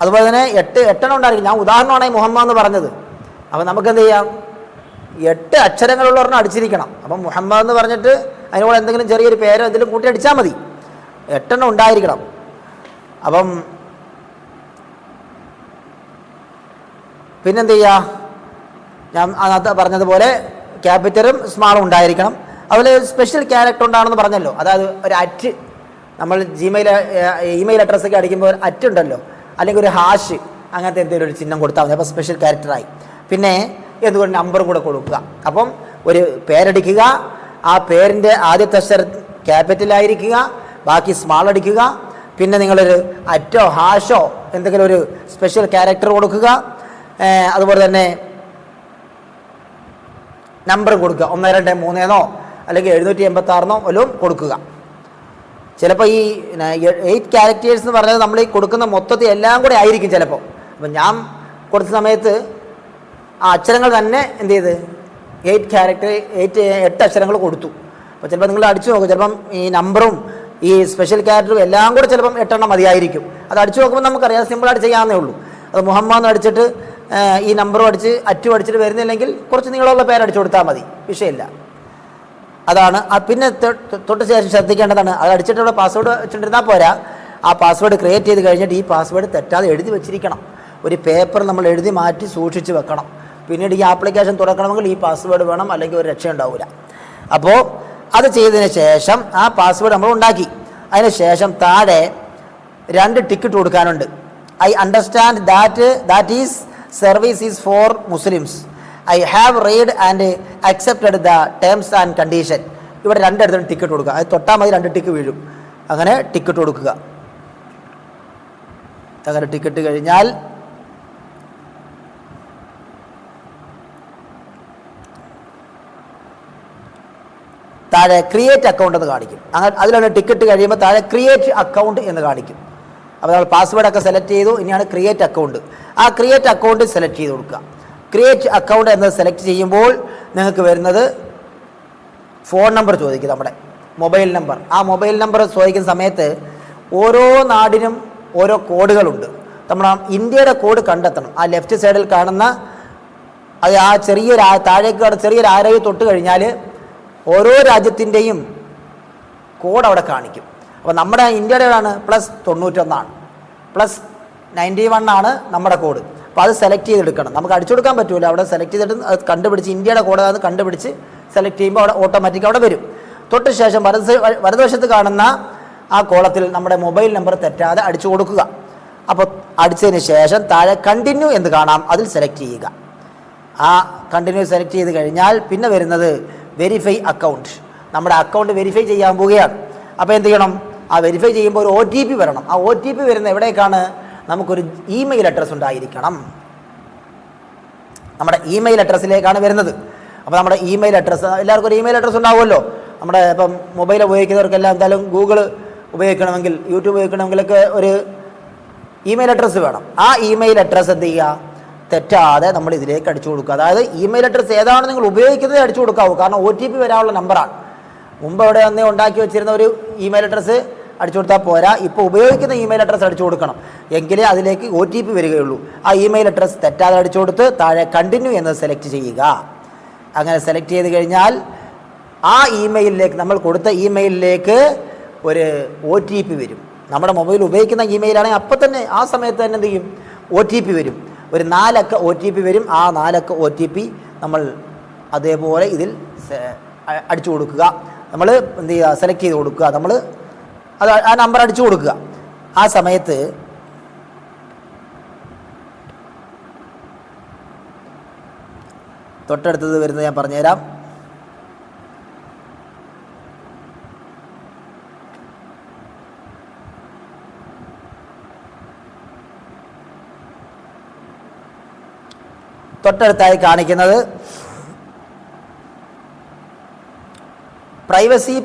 അതുപോലെ തന്നെ എട്ട് എട്ടെണ്ണം ഉണ്ടായിരിക്കും. ഞാൻ ഉദാഹരണമാണ് ഈ മുഹമ്മദ് എന്ന് പറഞ്ഞത്. അപ്പോൾ നമുക്ക് എന്ത് ചെയ്യാം? എട്ട് അക്ഷരങ്ങളുള്ള അടിച്ചിരിക്കണം. അപ്പം മുഹമ്മദ് എന്ന് പറഞ്ഞിട്ട് അതിനോട് എന്തെങ്കിലും ചെറിയൊരു പേരോ എന്തെങ്കിലും കൂട്ടി അടിച്ചാൽ മതി. എട്ടെണ്ണം ഉണ്ടായിരിക്കണം. അപ്പം പിന്നെന്ത് ചെയ്യുക ഞാൻ അതിനകത്ത് പറഞ്ഞതുപോലെ ക്യാപിറ്റലും സ്മാളും ഉണ്ടായിരിക്കണം. അതുപോലെ സ്പെഷ്യൽ ക്യാരക്ടർ ഉണ്ടാണെന്ന് പറഞ്ഞല്ലോ. അതായത് ഒരു അറ്റ്. നമ്മൾ ജിമെയിൽ ഇമെയിൽ അഡ്രസ്സൊക്കെ അടിക്കുമ്പോൾ ഒരു അറ്റ് ഉണ്ടല്ലോ. അല്ലെങ്കിൽ ഒരു ഹാഷ് അങ്ങനത്തെ എന്തെങ്കിലും ഒരു ചിഹ്നം കൊടുത്താൽ മതി. അപ്പോൾ സ്പെഷ്യൽ ക്യാരക്ടറായി പിന്നെ എന്തുകൊണ്ട് നമ്പറും കൂടെ കൊടുക്കുക. അപ്പം ഒരു പേരടിക്കുക. ആ പേരിന്റെ ആദ്യത്തെ അക്ഷരം ക്യാപിറ്റലായിരിക്കുക ബാക്കി സ്മാൾ അടിക്കുക. പിന്നെ നിങ്ങളൊരു അറ്റോ ഹാഷോ എന്തെങ്കിലും ഒരു സ്പെഷ്യൽ ക്യാരക്ടർ കൊടുക്കുക. അതുപോലെ തന്നെ നമ്പർ കൊടുക്കുക. ഒന്ന് രണ്ട് മൂന്നേന്നോ അല്ലെങ്കിൽ എഴുന്നൂറ്റി എൺപത്തി ആറിനോ വല്ലതും കൊടുക്കുക. ചിലപ്പോൾ ഈ എയ്റ്റ് ക്യാരക്ടേഴ്സ് എന്ന് പറഞ്ഞത് നമ്മൾ ഈ കൊടുക്കുന്ന മൊത്തത്തിൽ എല്ലാം കൂടെ ആയിരിക്കും ചിലപ്പോൾ അപ്പം ഞാൻ കൊടുത്ത സമയത്ത് ആ അക്ഷരങ്ങൾ തന്നെ എന്ത് ചെയ്ത്? എയ്റ്റ് ക്യാരക്ടർ എയ്റ്റ് എട്ട് അക്ഷരങ്ങൾ കൊടുത്തു. അപ്പോൾ ചിലപ്പോൾ നിങ്ങൾ അടിച്ചു നോക്കും. ചിലപ്പം ഈ നമ്പറും ഈ സ്പെഷ്യൽ ക്യാരക്ടറും എല്ലാം കൂടെ ചിലപ്പം എട്ടെണ്ണം മതിയായിരിക്കും. അത് അടിച്ചു നോക്കുമ്പോൾ നമുക്കറിയാം സിമ്പിളായിട്ട് ചെയ്യാവുന്നേ ഉള്ളൂ. അത് മുഹമ്മദ് അടിച്ചിട്ട് ഈ നമ്പറും അടിച്ച് അറ്റും അടിച്ചിട്ട് വരുന്നില്ലെങ്കിൽ കുറച്ച് നിങ്ങളുള്ള പേരടിച്ചു കൊടുത്താൽ മതി. വിഷയമില്ല. അതാണ്. പിന്നെ തൊട്ട് ശേഷം ശ്രദ്ധിക്കേണ്ടതാണ്. അത് അടിച്ചിട്ടുള്ള പാസ്വേഡ് വെച്ചിട്ടിരുന്നാൽ പോരാ. ആ പാസ്വേഡ് ക്രിയേറ്റ് ചെയ്ത് കഴിഞ്ഞിട്ട് ഈ പാസ്വേഡ് തെറ്റാതെ എഴുതി വെച്ചിരിക്കണം. ഒരു പേപ്പർ നമ്മൾ എഴുതി മാറ്റി സൂക്ഷിച്ച് വെക്കണം. പിന്നീട് ഈ ആപ്ലിക്കേഷൻ തുറക്കണമെങ്കിൽ ഈ പാസ്വേഡ് വേണം അല്ലെങ്കിൽ ഒരു രക്ഷ ഉണ്ടാവില്ല അപ്പോൾ അത് ചെയ്തതിന് ശേഷം ആ പാസ്വേഡ് നമ്മൾ ഉണ്ടാക്കി. അതിന് ശേഷം താഴെ രണ്ട് ടിക്കറ്റ് കൊടുക്കാനുണ്ട്. I understand that that is service is for Muslims I have read and accepted the terms and condition ഇവിടെ രണ്ടിടത്തും ടിക്കറ്റ് കൊടുക്കുക. അത് തൊട്ടാൽ മതി രണ്ട് ടിക്ക് വീഴും. അങ്ങനെ ടിക്കറ്റ് കൊടുക്കുക. അങ്ങനെ ടിക്കറ്റ് കഴിഞ്ഞാൽ താഴെ ക്രിയേറ്റ് അക്കൗണ്ട് എന്ന് കാണിക്കും. അങ്ങനെ അതിലാണ് ടിക്കറ്റ് കഴിയുമ്പോൾ താഴെ ക്രിയേറ്റ് അക്കൗണ്ട് എന്ന് കാണിക്കും. അപ്പോൾ നമ്മൾ പാസ്വേഡൊക്കെ സെലക്ട് ചെയ്തു. ഇനിയാണ് ക്രിയേറ്റ് അക്കൗണ്ട് ആ ക്രിയേറ്റ് അക്കൗണ്ട് സെലക്ട് ചെയ്ത് കൊടുക്കുക. ക്രിയേറ്റ് അക്കൗണ്ട് എന്നത് സെലക്ട് ചെയ്യുമ്പോൾ നിങ്ങൾക്ക് വരുന്നത് ഫോൺ നമ്പർ ചോദിക്കും നമ്മുടെ മൊബൈൽ നമ്പർ ആ മൊബൈൽ നമ്പർ ചോദിക്കുന്ന സമയത്ത് ഓരോ നാടിനും ഓരോ കോഡുകളുണ്ട് നമ്മൾ ഇന്ത്യയുടെ കോഡ് കണ്ടെത്തണം. ആ ലെഫ്റ്റ് സൈഡിൽ കാണുന്ന അത് ആ ചെറിയൊരു താഴേക്ക് കാണുന്ന ചെറിയൊരു ആരോഗ്യം തൊട്ട് കഴിഞ്ഞാൽ ഓരോ രാജ്യത്തിന്റെയും കോഡ് അവിടെ കാണിക്കും. അപ്പോൾ നമ്മുടെ ഇന്ത്യയുടെയാണ് പ്ലസ് തൊണ്ണൂറ്റൊന്നാണ്. പ്ലസ് നയന്റി വൺ ആണ് നമ്മുടെ കോഡ് അപ്പോൾ അത് സെലക്ട് ചെയ്തെടുക്കണം. നമുക്ക് അടിച്ചു കൊടുക്കാൻ പറ്റില്ല അവിടെ സെലക്ട് ചെയ്തിട്ട് അത് കണ്ടുപിടിച്ച് ഇന്ത്യയുടെ കോഡ് അത് കണ്ടുപിടിച്ച് സെലക്ട് ചെയ്യുമ്പോൾ അവിടെ ഓട്ടോമാറ്റിക് അവിടെ വരും. തൊട്ട് ശേഷം വലത് വലതുവശത്ത് കാണുന്ന ആ കോളത്തിൽ നമ്മുടെ മൊബൈൽ നമ്പർ തെറ്റാതെ അടിച്ചു കൊടുക്കുക. അപ്പോൾ അടിച്ചതിന് ശേഷം താഴെ കണ്ടിന്യൂ എന്ന് കാണാം. അതിൽ സെലക്ട് ചെയ്യുക. ആ കണ്ടിന്യൂ സെലക്ട് ചെയ്ത് കഴിഞ്ഞാൽ പിന്നെ വരുന്നത് വെരിഫൈ അക്കൗണ്ട് നമ്മുടെ അക്കൗണ്ട് വെരിഫൈ ചെയ്യാൻ പോവുകയാണ്. അപ്പോൾ എന്ത് ചെയ്യണം? ആ വെരിഫൈ ചെയ്യുമ്പോൾ ഒരു ഒ ടി പി വരണം. ആ ഒ ടി പി വരുന്ന എവിടേക്കാണ്? നമുക്കൊരു ഇമെയിൽ അഡ്രസ്സ് ഉണ്ടായിരിക്കണം. നമ്മുടെ ഇമെയിൽ അഡ്രസ്സിലേക്കാണ് വരുന്നത്. അപ്പോൾ നമ്മുടെ ഇമെയിൽ അഡ്രസ്സ് എല്ലാവർക്കും ഒരു ഇമെയിൽ അഡ്രസ്സ് ഉണ്ടാവുമല്ലോ. നമ്മുടെ ഇപ്പം മൊബൈൽ ഉപയോഗിക്കുന്നവർക്കെല്ലാം എന്തായാലും ഗൂഗിൾ ഉപയോഗിക്കണമെങ്കിൽ യൂട്യൂബ് ഉപയോഗിക്കണമെങ്കിലൊക്കെ ഒരു ഇമെയിൽ അഡ്രസ്സ് വേണം. ആ ഇമെയിൽ അഡ്രസ്സ് എന്ത് ചെയ്യുക? തെറ്റാതെ നമ്മൾ ഇതിലേക്ക് അടിച്ചു കൊടുക്കുക. അതായത് ഇമെയിൽ അഡ്രസ്സ് ഏതാണ് നിങ്ങൾ ഉപയോഗിക്കുന്നത് അടിച്ചു കൊടുക്കാവൂ. കാരണം ഒ ടി പി വരാനുള്ള നമ്പറാണ് മുമ്പ് അവിടെ വന്ന് ഉണ്ടാക്കി വെച്ചിരുന്ന ഒരു ഇമെയിൽ അഡ്രസ്സ് അടിച്ചു കൊടുത്താൽ പോരാ. ഇപ്പോൾ ഉപയോഗിക്കുന്ന ഇമെയിൽ അഡ്രസ്സ് അടിച്ചു കൊടുക്കണം. എങ്കിലേ അതിലേക്ക് ഒ ടി പി വരികയുള്ളൂ. ആ ഇമെയിൽ അഡ്രസ്സ് തെറ്റാതെ അടിച്ചു കൊടുത്ത് താഴെ കണ്ടിന്യൂ എന്ന് സെലക്ട് ചെയ്യുക. അങ്ങനെ സെലക്ട് ചെയ്ത് കഴിഞ്ഞാൽ ആ ഇമെയിലിലേക്ക് നമ്മൾ കൊടുത്ത ഇമെയിലിലേക്ക് ഒരു ഒ ടി പി വരും. നമ്മുടെ മൊബൈൽ ഉപയോഗിക്കുന്ന ഇമെയിലാണെങ്കിൽ അപ്പം തന്നെ ആ സമയത്ത് തന്നെ എന്ത് ചെയ്യും? ഒ ടി പി വരും. ഒരു നാലക്ക ഒ ടി പി വരും. ആ നാലക്ക ഒ ടി പി നമ്മൾ അതേപോലെ ഇതിൽ അടിച്ചു കൊടുക്കുക. നമ്മൾ എന്ത് ചെയ്യുക? സെലക്ട് ചെയ്ത് കൊടുക്കുക. നമ്മൾ അത് ആ നമ്പർ അടിച്ചു കൊടുക്കുക. ആ സമയത്ത് തൊട്ടടുത്തത് വരുന്നത് ഞാൻ പറഞ്ഞുതരാം. തൊട്ടടുത്തായി കാണിക്കുന്നത് privacy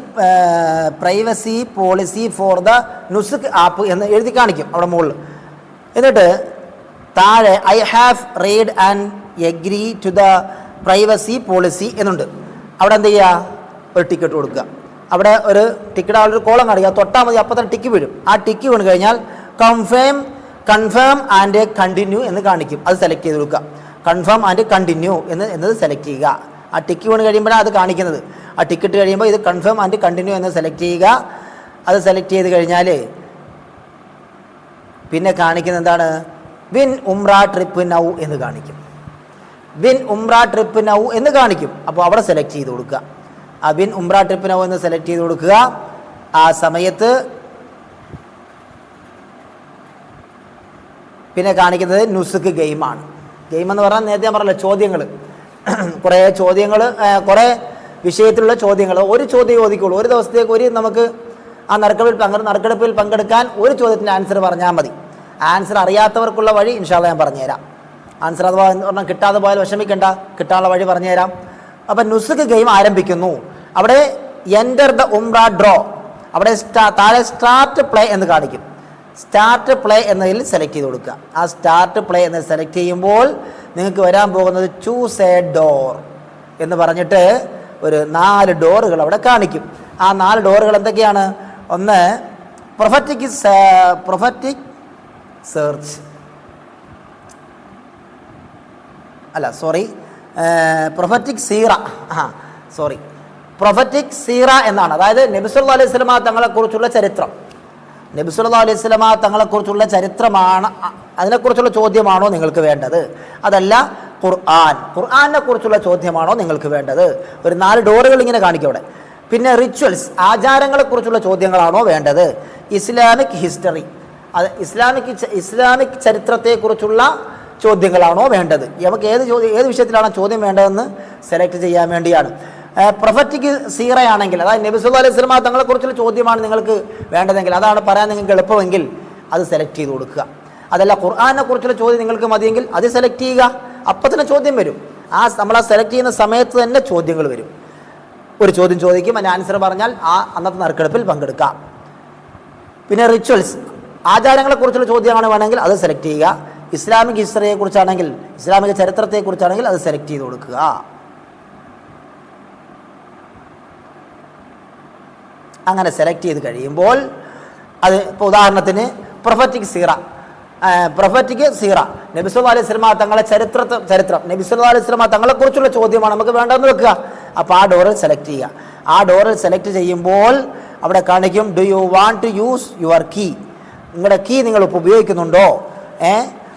privacy policy for the Nusuk app എന്ന് എഴുതി കാണിക്കും അവിടെ മുകളിൽ. എന്നിട്ട് താഴെ I have read and agree to the privacy policy എന്നുണ്ട്. അവിടെ എന്ത് ചെയ്യുക? ഒരു ടിക്കറ്റ് കൊടുക്കുക. അവിടെ ഒരു ടിക്കറ്റ് ആളൊരു കോളം കാണിക്കുക. തൊട്ടാൽ മതി അപ്പോൾ തന്നെ ടിക്ക് വീഴും. ആ ടിക്ക് വീണ് കഴിഞ്ഞാൽ കൺഫേം കൺഫേം ആൻഡ് കണ്ടിന്യൂ എന്ന് കാണിക്കും. അത് സെലക്ട് ചെയ്ത് കൊടുക്കുക. കൺഫേം ആൻഡ് കണ്ടിന്യൂ എന്ന് എന്നത് സെലക്ട് ചെയ്യുക. ആ ടിക്ക് വീണ് കഴിയുമ്പോഴാണ് അത് കാണിക്കുന്നത്. ആ ടിക്കറ്റ് കഴിയുമ്പോൾ ഇത് കൺഫേം ആൻഡ് കണ്ടിന്യൂ എന്ന് സെലക്ട് ചെയ്യുക. അത് സെലക്ട് ചെയ്ത് കഴിഞ്ഞാൽ പിന്നെ കാണിക്കുന്ന എന്താണ്? വിൻ ഉംറ ട്രിപ്പ് നൗ എന്ന് കാണിക്കും. വിൻ ഉംറ ട്രിപ്പ് നൗ എന്ന് കാണിക്കും. അപ്പോൾ അവിടെ സെലക്ട് ചെയ്ത് കൊടുക്കുക. ആ വിൻ ഉംറ ട്രിപ്പ് നൗ എന്ന് സെലക്ട് ചെയ്ത് കൊടുക്കുക. ആ സമയത്ത് പിന്നെ കാണിക്കുന്നത് നുസുക്ക് ഗെയിമാണ്. ഗെയിം എന്ന് പറഞ്ഞാൽ നേരത്തെ ഞാൻ പറഞ്ഞല്ലോ ചോദ്യങ്ങൾ കുറേ ചോദ്യങ്ങൾ കുറേ വിഷയത്തിലുള്ള ചോദ്യങ്ങൾ ഒരു ചോദ്യം ചോദിക്കുള്ളൂ. ഒരു ദിവസത്തേക്ക് ഒരു നമുക്ക് ആ നറുക്കെടുപ്പിൽ പങ്കെ നറുക്കെടുപ്പിൽ പങ്കെടുക്കാൻ ഒരു ചോദ്യത്തിന്റെ ആൻസർ പറഞ്ഞാൽ മതി. ആൻസർ അറിയാത്തവർക്കുള്ള വഴി ഇൻഷാല്ല ഞാൻ പറഞ്ഞുതരാം. ആൻസർ അഥവാ എന്ന് പറഞ്ഞാൽ കിട്ടാതെ പോയാൽ വിഷമിക്കേണ്ട. കിട്ടാനുള്ള വഴി പറഞ്ഞുതരാം. അപ്പം നുസുക്ക് ഗെയിം ആരംഭിക്കുന്നു. അവിടെ എന്റർ ദ ഉംറ ഡ്രോ അവിടെ സ്റ്റാ താഴെ സ്റ്റാർട്ട് പ്ലേ എന്ന് കാണിക്കും. സ്റ്റാർട്ട് പ്ലേ എന്നതിൽ സെലക്ട് ചെയ്ത് കൊടുക്കുക. ആ സ്റ്റാർട്ട് പ്ലേ എന്നതിൽ സെലക്ട് ചെയ്യുമ്പോൾ നിങ്ങൾക്ക് വരാൻ പോകുന്നത് ചൂസ് എ ഡോർ എന്ന് പറഞ്ഞിട്ട് ഒരു നാല് ഡോറുകൾ അവിടെ കാണിക്കും. ആ നാല് ഡോറുകൾ എന്തൊക്കെയാണ്? ഒന്ന് പ്രൊഫറ്റിക് പ്രൊഫറ്റിക് സെർച്ച് അല്ല സോറി പ്രൊഫറ്റിക് സീറ ആ സോറി പ്രൊഫറ്റിക് സീറ എന്നാണ്. അതായത് നബിസുല്ലാ അലൈഹി സ്വലമ തങ്ങളെക്കുറിച്ചുള്ള ചരിത്രം. നബിസുല്ലാ അലൈഹി സ്വലമ തങ്ങളെക്കുറിച്ചുള്ള ചരിത്രമാണ് അതിനെക്കുറിച്ചുള്ള ചോദ്യമാണോ നിങ്ങൾക്ക് വേണ്ടത്? അതല്ല ഖുർആൻ. ഖുർആാനെ കുറിച്ചുള്ള ചോദ്യമാണോ നിങ്ങൾക്ക് വേണ്ടത്? ഒരു നാല് ഡോറുകൾ ഇങ്ങനെ കാണിക്കും അവിടെ. പിന്നെ റിച്വൽസ് ആചാരങ്ങളെക്കുറിച്ചുള്ള ചോദ്യങ്ങളാണോ വേണ്ടത്? ഇസ്ലാമിക് ഹിസ്റ്ററി അത് ഇസ്ലാമിക് ഇസ്ലാമിക് ചരിത്രത്തെക്കുറിച്ചുള്ള ചോദ്യങ്ങളാണോ വേണ്ടത്? നമുക്ക് ഏത് ചോദ്യം ഏത് വിഷയത്തിലാണ് ചോദ്യം വേണ്ടതെന്ന് സെലക്ട് ചെയ്യാൻ വേണ്ടിയാണ്. പ്രൊഫറ്റിക് സീറയാണെങ്കിൽ അതായത് നബിസുല്ലാ അലൈഹി സ്വലമ തങ്ങളെക്കുറിച്ചുള്ള ചോദ്യമാണ് നിങ്ങൾക്ക് വേണ്ടതെങ്കിൽ അതാണ് പറയാൻ നിങ്ങൾക്ക് എളുപ്പമെങ്കിൽ അത് സെലക്ട് ചെയ്ത് കൊടുക്കുക. അതല്ല ഖുർആാനെ കുറിച്ചുള്ള ചോദ്യം നിങ്ങൾക്ക് മതിയെങ്കിൽ അത് സെലക്ട് ചെയ്യുക. അപ്പം തന്നെ ചോദ്യം വരും. ആ നമ്മൾ ആ സെലക്ട് ചെയ്യുന്ന സമയത്ത് തന്നെ ചോദ്യങ്ങൾ വരും. ഒരു ചോദ്യം ചോദിക്കും അതിന്റെ ആൻസർ പറഞ്ഞാൽ ആ അന്നത്തെ നറുക്കെടുപ്പിൽ പങ്കെടുക്കാം. പിന്നെ റിച്വൽസ് ആചാരങ്ങളെക്കുറിച്ചുള്ള ചോദ്യമാണ് വേണമെങ്കിൽ അത് സെലക്ട് ചെയ്യുക. ഇസ്ലാമിക് ഹിസ്റ്ററിയെക്കുറിച്ചാണെങ്കിൽ ഇസ്ലാമിക ചരിത്രത്തെക്കുറിച്ചാണെങ്കിൽ അത് സെലക്ട് ചെയ്ത് കൊടുക്കുക. അങ്ങനെ സെലക്ട് ചെയ്ത് കഴിയുമ്പോൾ അത് ഇപ്പോൾ ഉദാഹരണത്തിന് പ്രൊഫറ്റിക് സീറ പ്രൊഫറ്റിക് സീറ നബിസുല്ലാ അലൈഹി സ്വലമ തങ്ങളെ ചരിത്ര. ചരിത്രം നബിസുല്ലാ അലൈഹി സ്വലമ തങ്ങളെക്കുറിച്ചുള്ള ചോദ്യമാണ്. നമുക്ക് വേണ്ടതെന്ന് വെക്കുക. അപ്പോൾ ആ ഡോറിൽ സെലക്ട് ചെയ്യുക. ആ ഡോറിൽ സെലക്ട് ചെയ്യുമ്പോൾ അവിടെ കാണിക്കും do you want to use your key നിങ്ങളുടെ കീ നിങ്ങൾ ഇപ്പോൾ ഉപയോഗിക്കുന്നുണ്ടോ? ഏ?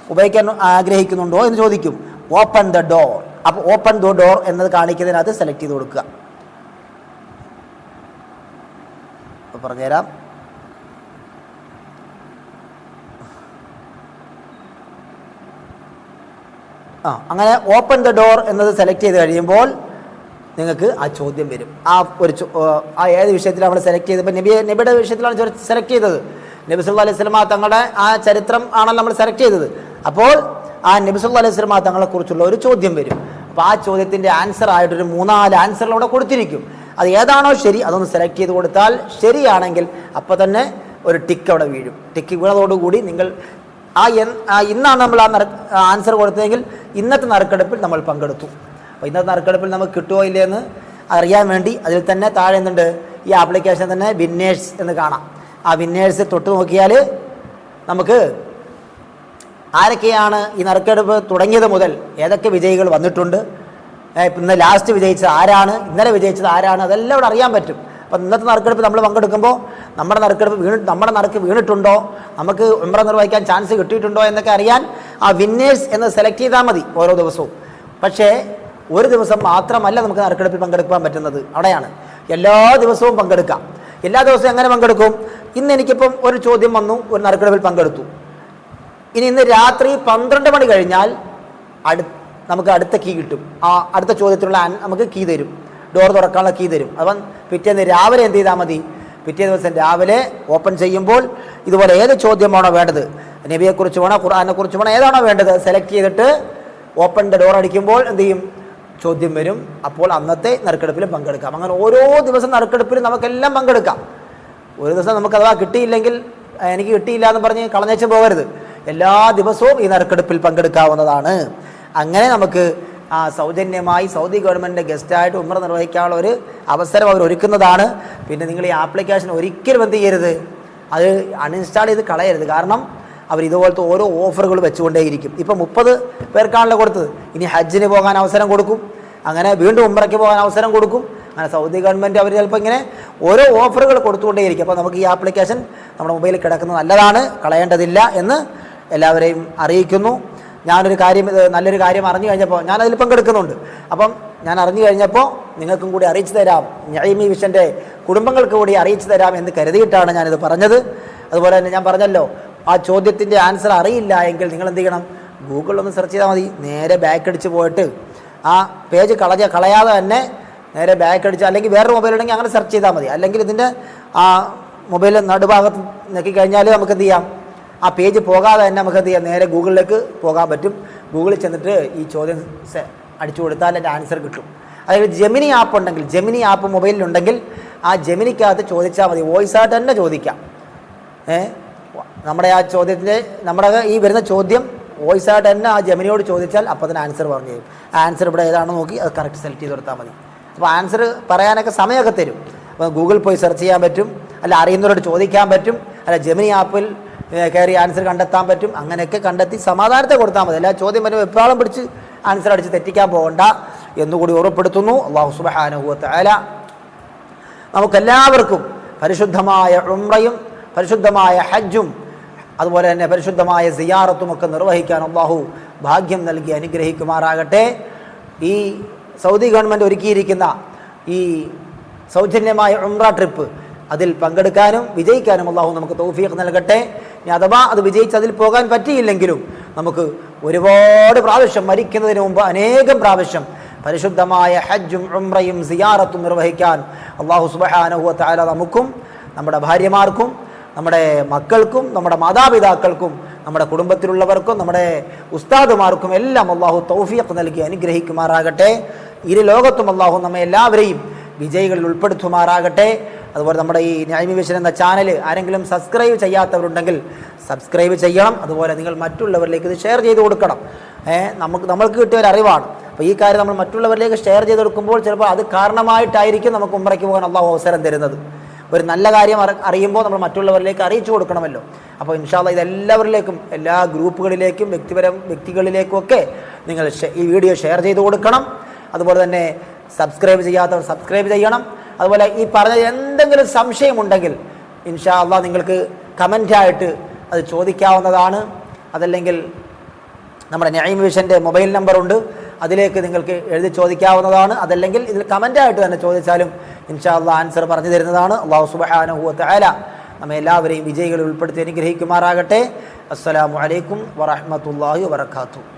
ഉപയോഗിക്കാൻ ആഗ്രഹിക്കുന്നുണ്ടോ എന്ന് ചോദിക്കും. ഓപ്പൺ ദ ഡോർ അപ്പോൾ ഓപ്പൺ ദ ഡോർ എന്നത് കാണിക്കുന്നതിനകത്ത് സെലക്ട് ചെയ്ത് കൊടുക്കുക. പറഞ്ഞുതരാം. ആ അങ്ങനെ ഓപ്പൺ ദ ഡോർ എന്നത് സെലക്ട് ചെയ്ത് കഴിയുമ്പോൾ നിങ്ങൾക്ക് ആ ചോദ്യം വരും. ആ ഒരു ആ ഏത് വിഷയത്തിലാണ് നമ്മൾ സെലക്ട് ഇപ്പം നബി നബിയുടെ വിഷയത്തിലാണ് സെലക്ട് ചെയ്തത്. നബി സുല്ലാ അലൈഹി സ്വലമ തങ്ങളുടെ ആ ചരിത്രം ആണല്ലോ നമ്മൾ സെലക്ട് ചെയ്തത്. അപ്പോൾ ആ നബി സുല്ലാ അലൈഹി സ്വലമ തങ്ങളെ കുറിച്ചുള്ള ഒരു ചോദ്യം വരും. അപ്പോൾ ആ ചോദ്യത്തിന്റെ ആൻസർ ആയിട്ടൊരു മൂന്നാൽ ആൻസറുകൾ അവിടെ കൊടുത്തിരിക്കും. അത് ഏതാണോ ശരി അതൊന്ന് സെലക്ട് ചെയ്ത് കൊടുത്താൽ ശരിയാണെങ്കിൽ അപ്പോൾ തന്നെ ഒരു ടിക്ക് അവിടെ വീഴും. ടിക്ക് വീണതോടുകൂടി നിങ്ങൾ ആ ഇന്നാണ് നമ്മൾ ആ ആൻസർ കൊടുത്തതെങ്കിൽ ഇന്നത്തെ നറുക്കെടുപ്പിൽ നമ്മൾ പങ്കെടുത്തു. അപ്പോൾ ഇന്നത്തെ നറുക്കെടുപ്പിൽ നമുക്ക് കിട്ടുമോ ഇല്ലേ എന്ന് അറിയാൻ വേണ്ടി അതിൽ തന്നെ താഴെ എന്തുണ്ട്? ഈ ആപ്ലിക്കേഷൻ തന്നെ വിന്നേഴ്സ് എന്ന് കാണാം. ആ വിന്നേഴ്സ് തൊട്ട് നോക്കിയാൽ നമുക്ക് ആരൊക്കെയാണ് ഈ നറുക്കെടുപ്പ് തുടങ്ങിയത് മുതൽ ഏതൊക്കെ വിജയികൾ വന്നിട്ടുണ്ട്? ഇന്ന് ലാസ്റ്റ് വിജയിച്ചത് ആരാണ്? ഇന്നലെ വിജയിച്ചത് ആരാണ്? അതെല്ലാം അവിടെ അറിയാൻ പറ്റും. അപ്പം ഇന്നത്തെ നറുക്കെടുപ്പ് നമ്മൾ പങ്കെടുക്കുമ്പോൾ നമ്മുടെ നറുക്കെടുപ്പ് വീണ് നമ്മുടെ നറുക്ക് വീണിട്ടുണ്ടോ? നമുക്ക് ഉമ്ര നിർവഹിക്കാൻ ചാൻസ് കിട്ടിയിട്ടുണ്ടോ എന്നൊക്കെ അറിയാൻ ആ വിന്നേഴ്സ് എന്ന് സെലക്ട് ചെയ്താൽ മതി ഓരോ ദിവസവും. പക്ഷേ ഒരു ദിവസം മാത്രമല്ല നമുക്ക് നറുക്കെടുപ്പിൽ പങ്കെടുക്കാൻ പറ്റുന്നത്. അവിടെയാണ്. എല്ലാ ദിവസവും പങ്കെടുക്കാം. എല്ലാ ദിവസവും എങ്ങനെ പങ്കെടുക്കും? ഇന്ന് എനിക്കിപ്പം ഒരു ചോദ്യം വന്നു ഒരു നറുക്കെടുപ്പിൽ പങ്കെടുത്തു. ഇനി ഇന്ന് രാത്രി പന്ത്രണ്ട് മണി കഴിഞ്ഞാൽ അടു നമുക്ക് അടുത്ത കീ കിട്ടും. ആ അടുത്ത ചോദ്യത്തിനുള്ള നമുക്ക് കീ തരും. ഡോർ തുറക്കാനുള്ള കീ തരും. അപ്പം പിറ്റേന്ന് രാവിലെ എന്ത് ചെയ്താൽ മതി? പിറ്റേ ദിവസം രാവിലെ ഓപ്പൺ ചെയ്യുമ്പോൾ ഇതുപോലെ ഏത് ചോദ്യമാണോ വേണ്ടത്? നബിയെക്കുറിച്ച് വേണോ ഖുർആാനെ കുറിച്ച് വേണോ ഏതാണോ വേണ്ടത്? സെലക്ട് ചെയ്തിട്ട് ഓപ്പൺ ഡോർ അടിക്കുമ്പോൾ എന്ത് ചെയ്യും? ചോദ്യം വരും. അപ്പോൾ അന്നത്തെ നറുക്കെടുപ്പിൽ പങ്കെടുക്കാം. അങ്ങനെ ഓരോ ദിവസം നറുക്കെടുപ്പിലും നമുക്കെല്ലാം പങ്കെടുക്കാം. ഒരു ദിവസം നമുക്ക് അഥവാ കിട്ടിയില്ലെങ്കിൽ എനിക്ക് കിട്ടിയില്ല എന്ന് പറഞ്ഞ് കളഞ്ഞേച്ച് പോകരുത്. എല്ലാ ദിവസവും ഈ നറുക്കെടുപ്പിൽ പങ്കെടുക്കാവുന്നതാണ്. അങ്ങനെ നമുക്ക് ആ സൗജന്യമായി സൗദി ഗവൺമെന്റിന്റെ ഗസ്റ്റായിട്ട് ഉമ്ര നിർവഹിക്കാനുള്ള ഒരു അവസരം അവർ ഒരുക്കുന്നതാണ്. പിന്നെ നിങ്ങൾ ഈ ആപ്ലിക്കേഷൻ ഒരിക്കലും എന്ത് ചെയ്യരുത്. അത് അൺഇൻസ്റ്റാൾ ചെയ്ത് കളയരുത്. കാരണം അവർ ഇതുപോലത്തെ ഓരോ ഓഫറുകൾ വെച്ചുകൊണ്ടേയിരിക്കും. ഇപ്പം മുപ്പത് പേർക്കാണല്ലോ കൊടുത്തത്. ഇനി ഹജ്ജിന് പോകാൻ അവസരം കൊടുക്കും. അങ്ങനെ വീണ്ടും ഉമ്രയ്ക്ക് പോകാൻ അവസരം കൊടുക്കും. അങ്ങനെ സൗദി ഗവൺമെന്റ് അവർ ചിലപ്പോൾ ഇങ്ങനെ ഓരോ ഓഫറുകൾ കൊടുത്തുകൊണ്ടേയിരിക്കും. അപ്പോൾ നമുക്ക് ഈ ആപ്ലിക്കേഷൻ നമ്മുടെ മൊബൈലിൽ കിടക്കുന്നത് നല്ലതാണ്. കളയേണ്ടതില്ല എന്ന് എല്ലാവരെയും അറിയിക്കുന്നു. ഞാനൊരു കാര്യം നല്ലൊരു കാര്യം അറിഞ്ഞു കഴിഞ്ഞപ്പോൾ ഞാൻ അതിൽ പങ്കെടുക്കുന്നുണ്ട്. അപ്പം ഞാൻ അറിഞ്ഞു കഴിഞ്ഞപ്പോൾ നിങ്ങൾക്കും കൂടി അറിയിച്ചു തരാം. ഞൈമി വിഷന്റെ കുടുംബങ്ങൾക്ക് കൂടി അറിയിച്ചു തരാം എന്ന് കരുതിയിട്ടാണ് ഞാനിത് പറഞ്ഞത്. അതുപോലെ തന്നെ ഞാൻ പറഞ്ഞല്ലോ ആ ചോദ്യത്തിന്റെ ആൻസർ അറിയില്ല എങ്കിൽ നിങ്ങൾ എന്ത് ചെയ്യണം? ഗൂഗിളിൽ ഒന്ന് സെർച്ച് ചെയ്താൽ മതി. നേരെ ബാക്ക് അടിച്ച് പോയിട്ട് ആ പേജ് കളഞ്ഞ കളയാതെ തന്നെ നേരെ ബാക്ക് അടിച്ച് അല്ലെങ്കിൽ വേറൊരു മൊബൈൽ ഉണ്ടെങ്കിൽ അങ്ങനെ സെർച്ച് ചെയ്താൽ മതി. അല്ലെങ്കിൽ ഇതിന്റെ ആ മൊബൈൽ നടുഭാഗത്ത് നോക്കിക്കഴിഞ്ഞാൽ കഴിഞ്ഞാൽ നമുക്ക് എന്ത് ചെയ്യാം? ആ പേജ് പോകാതെ തന്നെ നമുക്ക് എന്ത് ചെയ്യാം? നേരെ ഗൂഗിളിലേക്ക് പോകാൻ പറ്റും. ഗൂഗിളിൽ ചെന്നിട്ട് ഈ ചോദ്യം അടിച്ചു കൊടുത്താൽ അതിന്റെ ആൻസർ കിട്ടും. അതായത് ജെമിനി ആപ്പ് ഉണ്ടെങ്കിൽ ജെമിനി ആപ്പ് മൊബൈലിലുണ്ടെങ്കിൽ ആ ജെമിനിക്കകത്ത് ചോദിച്ചാൽ മതി. വോയിസ് ആയിട്ട് തന്നെ ചോദിക്കാം. നമ്മുടെ ആ ചോദ്യത്തിന്റെ നമ്മുടെ ഈ വരുന്ന ചോദ്യം വോയിസ് ആയിട്ട് തന്നെ ആ ജെമിനിയോട് ചോദിച്ചാൽ അപ്പോൾ തന്നെ ആൻസർ പറഞ്ഞു തരും. ആൻസർ ഇവിടെ ഏതാണെന്ന് നോക്കി അത് കറക്റ്റ് സെലക്ട് ചെയ്ത് കൊടുത്താൽ മതി. അപ്പോൾ ആൻസർ പറയാനൊക്കെ സമയമൊക്കെ തരും. അപ്പോൾ ഗൂഗിൾ പോയി സെർച്ച് ചെയ്യാൻ പറ്റും. അല്ല അറിയുന്നവരോട് ചോദിക്കാൻ പറ്റും. അല്ല ജെമിനി ആപ്പിൽ കയറി ആൻസർ കണ്ടെത്താൻ പറ്റും. അങ്ങനെയൊക്കെ കണ്ടെത്തി സമാധാനത്തെ കൊടുത്താൽ മതി. അല്ല ചോദ്യം വരുമ്പോൾ എപ്പോഴും പിടിച്ച് ആൻസർ അടിച്ച് തെറ്റിക്കാൻ പോകണ്ട എന്നുകൂടി ഓർമ്മപ്പെടുത്തുന്നു അള്ളാഹു സുബാനുഭവത്തെ നമുക്കെല്ലാവർക്കും പരിശുദ്ധമായ ഉമ്രയും പരിശുദ്ധമായ ഹജ്ജും അതുപോലെ തന്നെ പരിശുദ്ധമായ സിയാറത്തും ഒക്കെ നിർവഹിക്കാൻ അള്ളാഹു ഭാഗ്യം നൽകി അനുഗ്രഹിക്കുമാറാകട്ടെ. ഈ സൗദി ഗവൺമെന്റ് ഒരുക്കിയിരിക്കുന്ന ഈ സൗജന്യമായ ഉംറ ട്രിപ്പ് അതിൽ പങ്കെടുക്കാനും വിജയിക്കാനും അള്ളാഹു നമുക്ക് തൗഫീഖ് നൽകട്ടെ. ഇനി അഥവാ അത് വിജയിച്ച് അതിൽ പോകാൻ പറ്റിയില്ലെങ്കിലും നമുക്ക് ഒരുപാട് പ്രാവശ്യം മരിക്കുന്നതിന് മുമ്പ് അനേകം പ്രാവശ്യം പരിശുദ്ധമായ ഹജ്ജും ഉംറയും സിയാറത്തും നിർവഹിക്കാൻ അള്ളാഹു സുബഹാനഹുവ നമുക്കും നമ്മുടെ ഭാര്യമാർക്കും നമ്മുടെ മക്കൾക്കും നമ്മുടെ മാതാപിതാക്കൾക്കും നമ്മുടെ കുടുംബത്തിലുള്ളവർക്കും നമ്മുടെ ഉസ്താദുമാർക്കും എല്ലാം അള്ളാഹു തൗഫീഖ് നൽകി അനുഗ്രഹിക്കുമാറാകട്ടെ. ഇരു ലോകത്തും അള്ളാഹു നമ്മെ എല്ലാവരെയും വിജയികളിൽ ഉൾപ്പെടുത്തുമാറാകട്ടെ. അതുപോലെ നമ്മുടെ ഈ ന്യായമി വിഷൻ എന്ന ചാനൽ ആരെങ്കിലും സബ്സ്ക്രൈബ് ചെയ്യാത്തവരുണ്ടെങ്കിൽ സബ്സ്ക്രൈബ് ചെയ്യണം. അതുപോലെ നിങ്ങൾ മറ്റുള്ളവരിലേക്ക് ഇത് ഷെയർ ചെയ്ത് കൊടുക്കണം. നമുക്ക് നമ്മൾക്ക് കിട്ടിയ ഒരു അറിവാണ്. അപ്പോൾ ഈ കാര്യം നമ്മൾ മറ്റുള്ളവരിലേക്ക് ഷെയർ ചെയ്ത് കൊടുക്കുമ്പോൾ ചിലപ്പോൾ അത് കാരണമായിട്ടായിരിക്കും നമുക്ക് ഉമ്രയ്ക്ക് പോകാൻ അവസരം തരുന്നത്. ഒരു നല്ല കാര്യം അറിയുമ്പോൾ നമ്മൾ മറ്റുള്ളവരിലേക്ക് അറിയിച്ചു കൊടുക്കണമല്ലോ. അപ്പോൾ ഇൻഷാല്ല ഇതെല്ലാവരിലേക്കും എല്ലാ ഗ്രൂപ്പുകളിലേക്കും വ്യക്തിപരം വ്യക്തികളിലേക്കും ഒക്കെ നിങ്ങൾ ഈ വീഡിയോ ഷെയർ ചെയ്ത് കൊടുക്കണം. അതുപോലെ തന്നെ സബ്സ്ക്രൈബ് ചെയ്യാത്തവർ സബ്സ്ക്രൈബ് ചെയ്യണം. അതുപോലെ ഈ പറഞ്ഞ എന്തെങ്കിലും സംശയമുണ്ടെങ്കിൽ ഇൻഷാ അള്ളാഹ് നിങ്ങൾക്ക് കമന്റായിട്ട് അത് ചോദിക്കാവുന്നതാണ്. അതല്ലെങ്കിൽ നമ്മുടെ ന്യായം വിഷന്റെ മൊബൈൽ നമ്പറുണ്ട്. അതിലേക്ക് നിങ്ങൾക്ക് എഴുതി ചോദിക്കാവുന്നതാണ്. അതല്ലെങ്കിൽ ഇതിൽ കമന്റായിട്ട് തന്നെ ചോദിച്ചാലും ഇൻഷാ അള്ളാഹ് ആൻസർ പറഞ്ഞു തരുന്നതാണ്. അള്ളാഹു സുബാനുഹുവത്ത് ആല നമ്മെ എല്ലാവരെയും വിജയികളിൽ ഉൾപ്പെടുത്തി അനുഗ്രഹിക്കുമാറാകട്ടെ. അസ്സലാമു അലൈക്കും വറഹ്മത്തുള്ളാഹി വബറകാതുഹു.